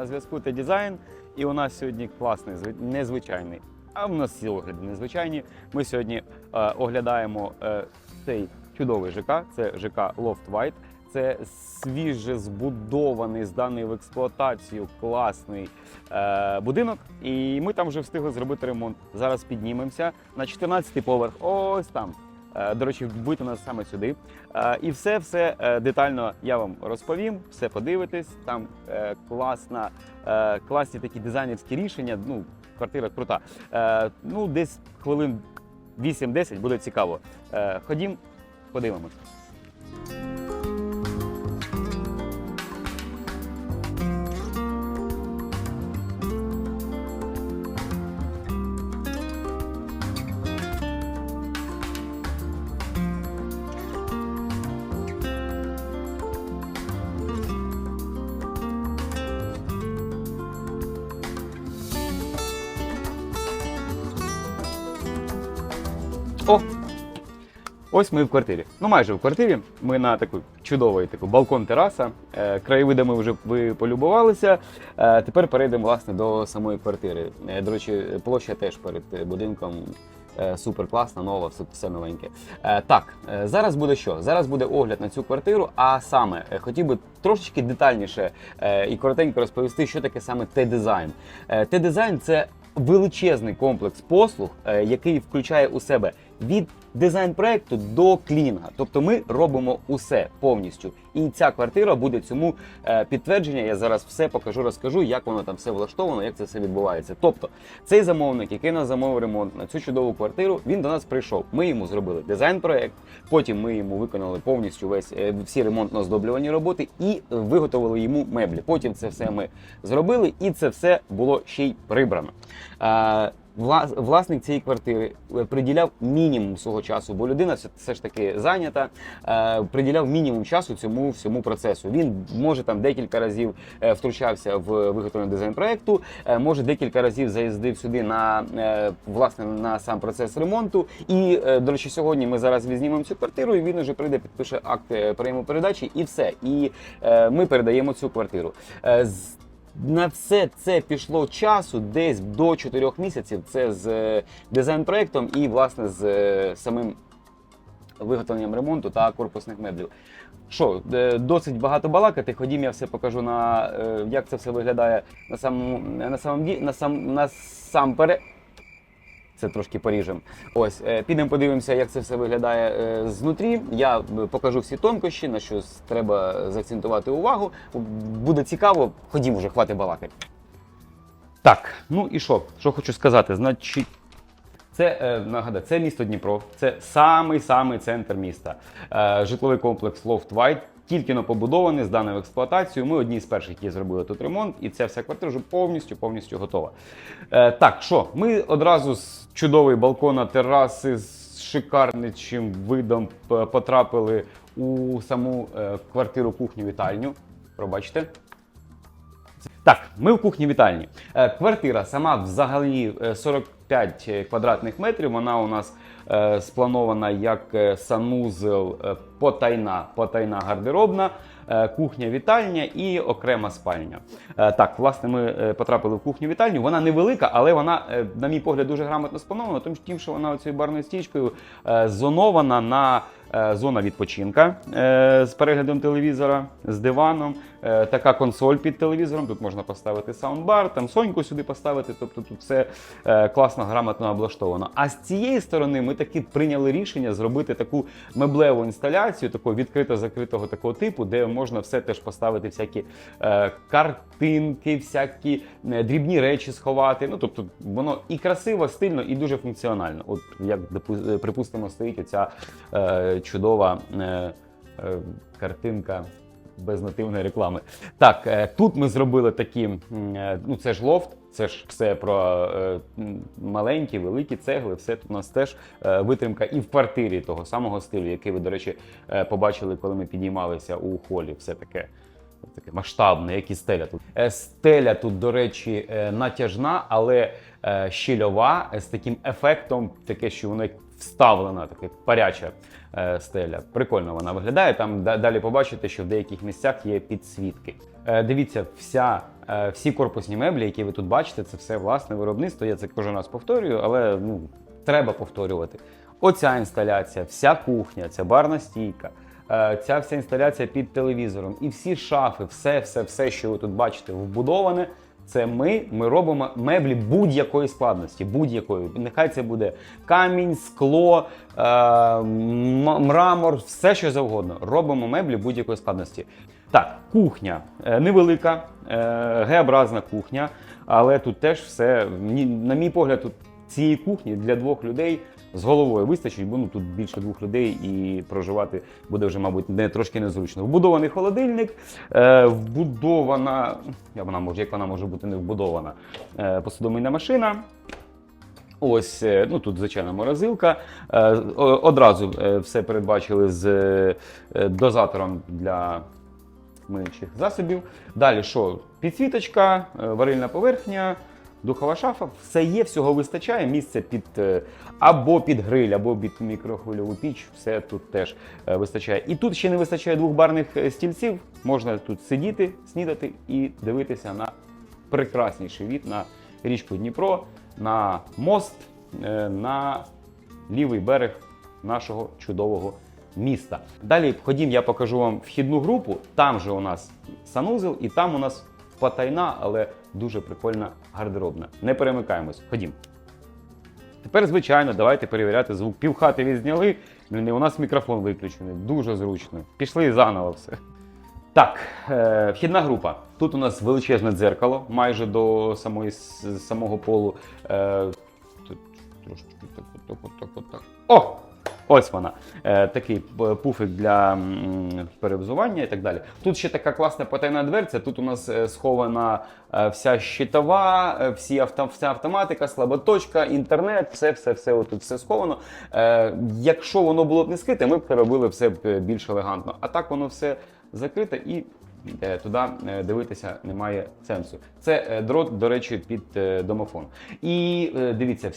На зв'язку та дизайн. І у нас сьогодні класний, зви- незвичайний. А в нас всі огляди незвичайні. Ми сьогодні е, оглядаємо е, цей чудовий ЖК. Це ЖК Loft White. Це свіже збудований, зданий в експлуатацію класний е, будинок. І ми там вже встигли зробити ремонт. Зараз піднімемося на 14-й поверх. Ось там. Е, До речі, будьте нас саме сюди. Е, І все все е, детально я вам розповім, все подивитесь. Там класна, класні такі дизайнерські рішення. Ну, квартира крута. Ну, десь хвилин 8-10 буде цікаво. Ходім, подивимось. Ось ми в квартирі. Ну, майже в квартирі. Ми на таку чудовий таку балкон-тераса. Е, краєвидами вже ви полюбувалися. Е, тепер перейдемо власне до самої квартири. Е, до речі, площа теж перед будинком. е, Супер класна, нова, все, новеньке. Е, так, е, зараз буде що? Зараз буде огляд на цю квартиру. А саме хотів би трошечки детальніше і коротенько розповісти, що таке саме Т-дизайн. Т-дизайн це величезний комплекс послуг, який включає у себе від дизайн проекту до клінінга. Тобто ми робимо усе повністю. І ця квартира буде цьому е, підтвердження. Я зараз все покажу, розкажу, як воно там все влаштовано, як це все відбувається. Тобто, цей замовник, який нас замовив ремонт на цю чудову квартиру, він до нас прийшов. Ми йому зробили дизайн проект. Потім ми йому виконали повністю весь е, всі ремонтно-оздоблювані роботи і виготовили йому меблі. Потім це все ми зробили, і це все було ще й прибрано. Власник цієї квартири е, приділяв мінімум свого часу, бо людина все, ж таки зайнята. е, Приділяв мінімум часу цьому всьому процесу. Він може там декілька разів е, втручався в виготовлення дизайн проекту, може декілька разів заїздив сюди на власне на сам процес ремонту. І до речі, сьогодні ми зараз візьмемо цю квартиру, і він вже прийде, підпише акт прийому передачі, і все. І ми передаємо цю квартиру. На все це пішло часу десь до 4 місяців. Це з е, дизайн-проектом і власне з е, самим виготовленням ремонту та корпусних меблів. Що, е, досить багато балакати. Ходім, я все покажу на як це все виглядає на самому на самом на сам на сам пере. Це трошки поріжем. Ось е, підемо подивимося, як це все виглядає е, знутрі. Я е, покажу всі тонкощі, на що треба заакцентувати увагу. Буде цікаво, ходімо вже, хвати балакати. Так, ну і що? Що хочу сказати? Значить, це нагадаю, це місто Дніпро, це самий самий центр міста. Житловий комплекс Loft White, тільки но побудований, зданий в експлуатацію. Ми одні з перших, які зробили тут ремонт, і ця вся квартира вже повністю повністю готова. Е, так, що ми одразу з чудової балкона тераси з шикарничим видом потрапили у саму е, квартиру кухню вітальню. Пробачте. Так, ми в кухні вітальні. Е, Квартира сама взагалі е, 45 квадратних метрів. Вона у нас е, спланована як е, санузел е, потайна, потайна гардеробна, е, кухня вітальня і окрема спальня. Е, Так, власне, ми е, потрапили в кухню вітальню. Вона невелика, але вона, е, на мій погляд, дуже грамотно спланована, тому тим, що вона цією барною стічкою е, зонована на е, зона відпочинка е, з переглядом телевізора, з диваном, е, така консоль під телевізором. Тут можна поставити саундбар, там соньку сюди поставити. Тобто тут все е, класно, грамотно облаштовано. А з цієї сторони ми таки прийняли рішення зробити таку меблеву інсталяцію, такого відкрито-закритого такого типу, де можна все теж поставити всякі е, картинки, всякі е, дрібні речі сховати. Ну тобто воно і красиво, стильно, і дуже функціонально. От як е, припустимо, стоїть оця е, чудова е, е, картинка. Без нативної реклами. Так, е, тут ми зробили такі, ну це ж лофт, це ж все про маленькі, великі цегли, все тут у нас теж витримка і в квартирі того самого стилю, який ви, до речі, побачили, коли ми підіймалися у холі. Все таке. Таке масштабне, як і стеля тут. Стеля тут, до речі, натяжна, але щільова з таким ефектом, таке, що воно вставлена, таке паряча е, стеля. Прикольно вона виглядає. Там далі побачите, що в деяких місцях є підсвітки. Е, Дивіться, вся, е, всі корпусні меблі, які ви тут бачите, це все власне виробництво. Я це кожен раз повторюю, але ну, треба повторювати. Оця інсталяція, вся кухня, ця барна стійка, ця вся інсталяція під телевізором, і всі шафи, все, все, все, що ви тут бачите, вбудоване. Це ми, ми робимо меблі будь-якої складності, будь-якої. Нехай це буде камінь, скло, е, мрамор, все що завгодно. Робимо меблі будь-якої складності. Так, кухня Е, невелика, е, Г-образна кухня, але тут теж все, на мій погляд, тут цієї кухні для двох людей з головою вистачить, бо ну, тут більше двох людей і проживати буде вже, мабуть, не трошки незручно. Вбудований холодильник, е, вбудована, як вона може, як вона може бути не вбудована, е, посудомийна машина. Ось, е, ну тут звичайна морозилка. Е, Одразу е, все передбачили з дозатором для миючих засобів. Далі що? Підсвіточка, варильна поверхня, духова шафа. Все є, всього вистачає. Місце під е, або під гриль, або під мікрохвильову піч. Все тут теж е, вистачає. І тут ще не вистачає двох барних е, стільців. Можна тут сидіти, снідати і дивитися на прекрасніший від на річку Дніпро, на мост, на лівий берег нашого чудового міста. Далі ходім, я покажу вам вхідну групу. Там же у нас санузел, і там у нас потайна, але дуже прикольна гардеробна. Не перемикаємось. Ходім. Тепер, звичайно, давайте перевіряти звук. Півхати відзняли. У нас мікрофон виключений. Дуже зручно. Пішли заново все. Так, е, вхідна група. Тут у нас величезне дзеркало, майже до самої, самого полу. Е, тут трошечки так, отак, отак, отак. О! Ось вона. Е, такий пуфик для перевзування і так далі. Тут ще така класна потайна дверця. Тут у нас е, схована е, вся щитова, всі авто, вся автоматика, слаботочка, інтернет, все, все, все отут все сховано. Якщо воно було б не скрите, ми б це робили все більш елегантно. А так воно все закрите і туди дивитися немає сенсу. Це дрот, до речі, під домофон. І дивіться,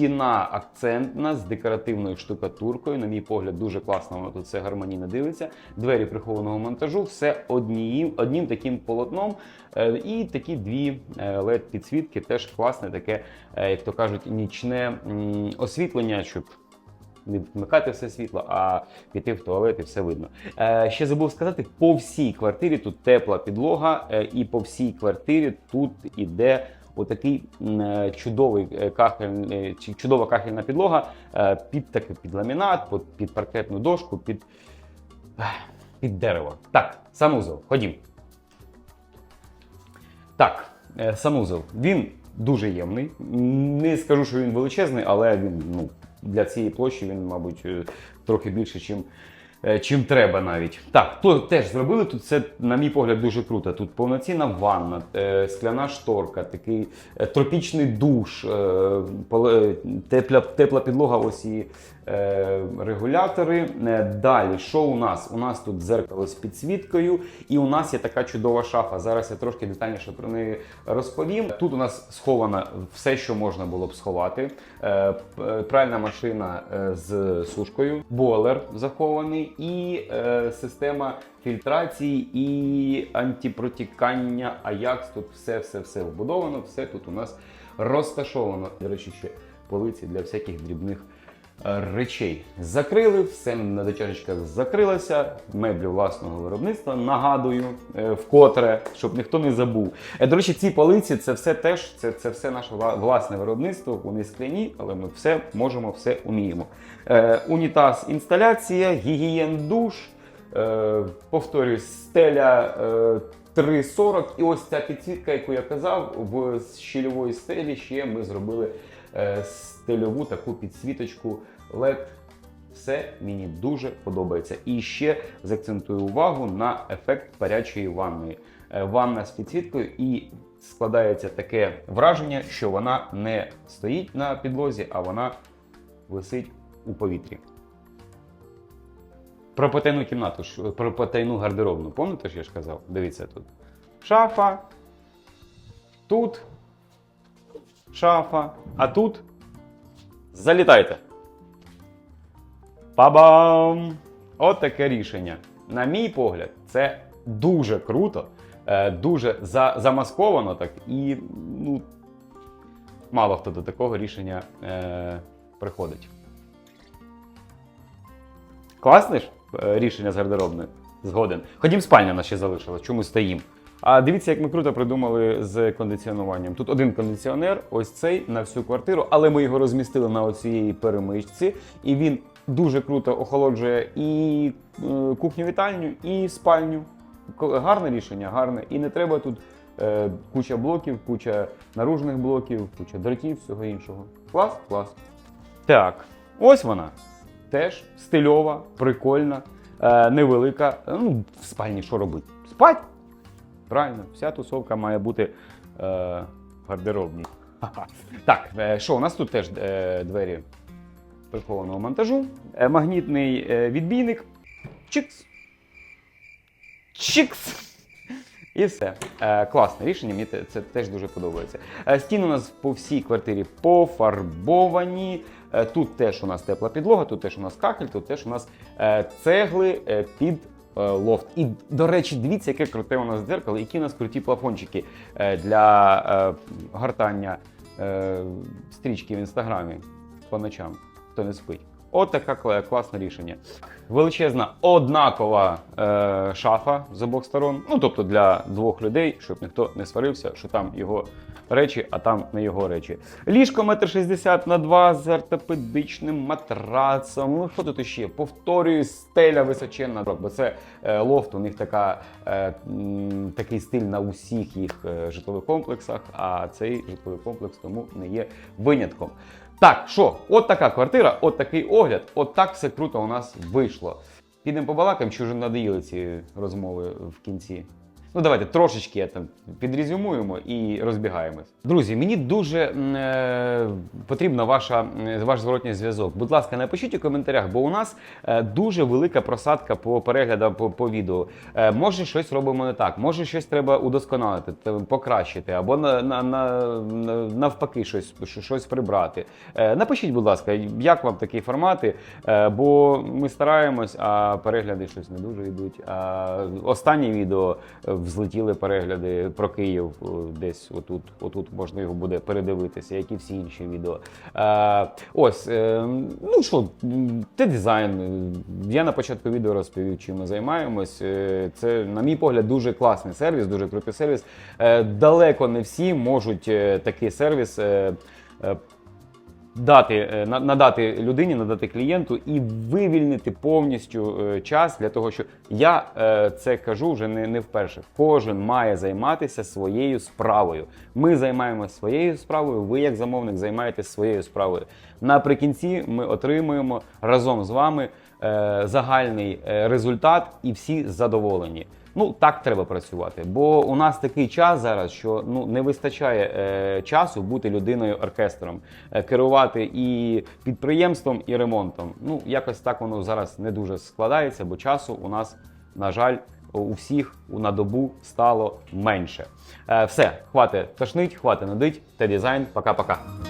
стіна акцентна з декоративною штукатуркою. На мій погляд, дуже класно воно тут все гармонійно дивиться. Двері прихованого монтажу, все однією, одним таким полотном. Е, І такі дві led підсвітки теж класне, таке, е, як то кажуть, нічне освітлення, щоб не вмикати все світло, а піти в туалет і все видно. Е, ще забув сказати, по всій квартирі тут тепла підлога, е, і по всій квартирі тут іде отакий е, чудовий е, кахель, е, чудова кахельна підлога під таки під ламінат, під, паркетну дошку, під, під дерево. Так, санузел, ходім. Так, санузел. Він дуже ємний. Не скажу, що він величезний, але він ну, для цієї площі він, мабуть, трохи більше, е, чим треба навіть. Так, то теж зробили тут це, на мій погляд, дуже круто. Тут повноцінна ванна, е, скляна шторка, такий е, тропічний душ, е, тепла, тепла підлога, ось і е, регулятори. Е, Далі, що у нас? У нас тут дзеркало з підсвіткою, і у нас є така чудова шафа. Зараз я трошки детальніше про неї розповім. Тут у нас сховано все, що можна було б сховати. Е, Пральна машина е, з сушкою, бойлер захований, і е, система фільтрації і антипротікання Аякс. Тут все, все, все вбудовано, все тут у нас розташовано. До речі, ще полиці для всяких дрібних речей. Закрили, все на дотяжечках закрилося, меблі власного виробництва. Нагадую, е, вкотре, щоб ніхто не забув. Е, До речі, ці полиці це все теж це, це все наше власне виробництво. Вони скляні, але ми все можемо, все уміємо. Е, унітаз, інсталяція, гігієн душ. Повторюсь, стеля. Е, 3,40. І ось ця підсвітка, яку я казав, в щільової стелі ще ми зробили стильову таку підсвіточку LED. Все мені дуже подобається. І ще закцентую увагу на ефект парячої ванної. Е, Ванна з підсвіткою і складається таке враження, що вона не стоїть на підлозі, а вона висить у повітрі. Про потайну кімнату, про потайну гардеробну. Пам'ятаєте, що я ж казав? Дивіться тут. Шафа. Тут шафа. А тут залітайте. Па-бам! От таке рішення. На мій погляд, це дуже круто, е, дуже за, замасковано так і ну, мало хто до такого рішення е, приходить. Класне ж е, рішення з гардеробною. Згоден. Ходім, спальня нас ще залишилась, чому стоїм. А дивіться, як ми круто придумали з кондиціонуванням. Тут один кондиціонер, ось цей на всю квартиру, але ми його розмістили на оцій перемичці, і він дуже круто охолоджує і е, кухню вітальню, і спальню. Гарне рішення, гарне. І не треба тут е, куча блоків, куча наружних блоків, куча дротів, всього іншого. Клас, клас. Так, ось вона. Теж стильова, прикольна, е, невелика. Е, Ну, в спальні що робити? Спать? Правильно, вся тусовка має бути е, гардеробній. Так, е, що, у нас тут теж е, двері прихованого монтажу. Е, магнітний відбійник. Чикс. Чикс. І все. Класне рішення, мені це теж дуже подобається. Стіни у нас по всій квартирі пофарбовані. Тут теж у нас тепла підлога, тут теж у нас кахель, тут теж у нас цегли під лофт. І, до речі, дивіться, яке круте у нас дзеркало, які у нас круті плафончики е, для е, гортання е, стрічки в інстаграмі по ночам, хто не спить. От таке класне рішення. Величезна однакова е, шафа з обох сторон. Ну тобто для двох людей, щоб ніхто не сварився, що там його речі, а там не його речі. Ліжко 1,60 м на 2 з ортопедичним матрацом. Ну що тут ще? Повторюю, стеля височенна. Бо це е, лофт, у них така, е, такий стиль на усіх їх е, житлових комплексах, а цей житловий комплекс тому не є винятком. Так, що, от така квартира, от такий огляд, от так все круто у нас вийшло. Підемо побалакаємо, чи вже надоїли ці розмови в кінці. Ну, давайте трошечки там підрезюмуємо і розбігаємось. Друзі, мені дуже е, потрібна ваша, ваш зворотній зв'язок. Будь ласка, напишіть у коментарях, бо у нас е, дуже велика просадка по переглядам по, по відео. Е, може, щось робимо не так, може, щось треба удосконалити, покращити, або на, на, на, на- навпаки щось, щось прибрати. Е, напишіть, будь ласка, як вам такі формати, е, бо ми стараємось, а перегляди щось не дуже йдуть. А останнє відео е, взлетіли перегляди про Київ е, десь отут, отут можна його буде передивитися, як і всі інші відео. Е, ось, е, ну що, це дизайн. Я на початку відео розповів, чим ми займаємось. Е, Це, на мій погляд, дуже класний сервіс, дуже крутий сервіс. Е, Далеко не всі можуть е, такий сервіс. е, Дати, е, на- надати людині, надати клієнту і вивільнити повністю е, час для того, що я е, це кажу вже не, не вперше. Кожен має займатися своєю справою. Ми займаємося своєю справою. Ви, як замовник, займаєтесь своєю справою. Наприкінці ми отримуємо разом з вами загальний результат, і всі задоволені. Ну так треба працювати, бо у нас такий час зараз, що ну не вистачає е, часу бути людиною оркестром, е, керувати і підприємством, і ремонтом. Ну якось так воно зараз не дуже складається, бо часу у нас, на жаль, у всіх у на добу стало менше. Е, все, хватить тошнить, хватить надить. Те дизайн. Пока-пока.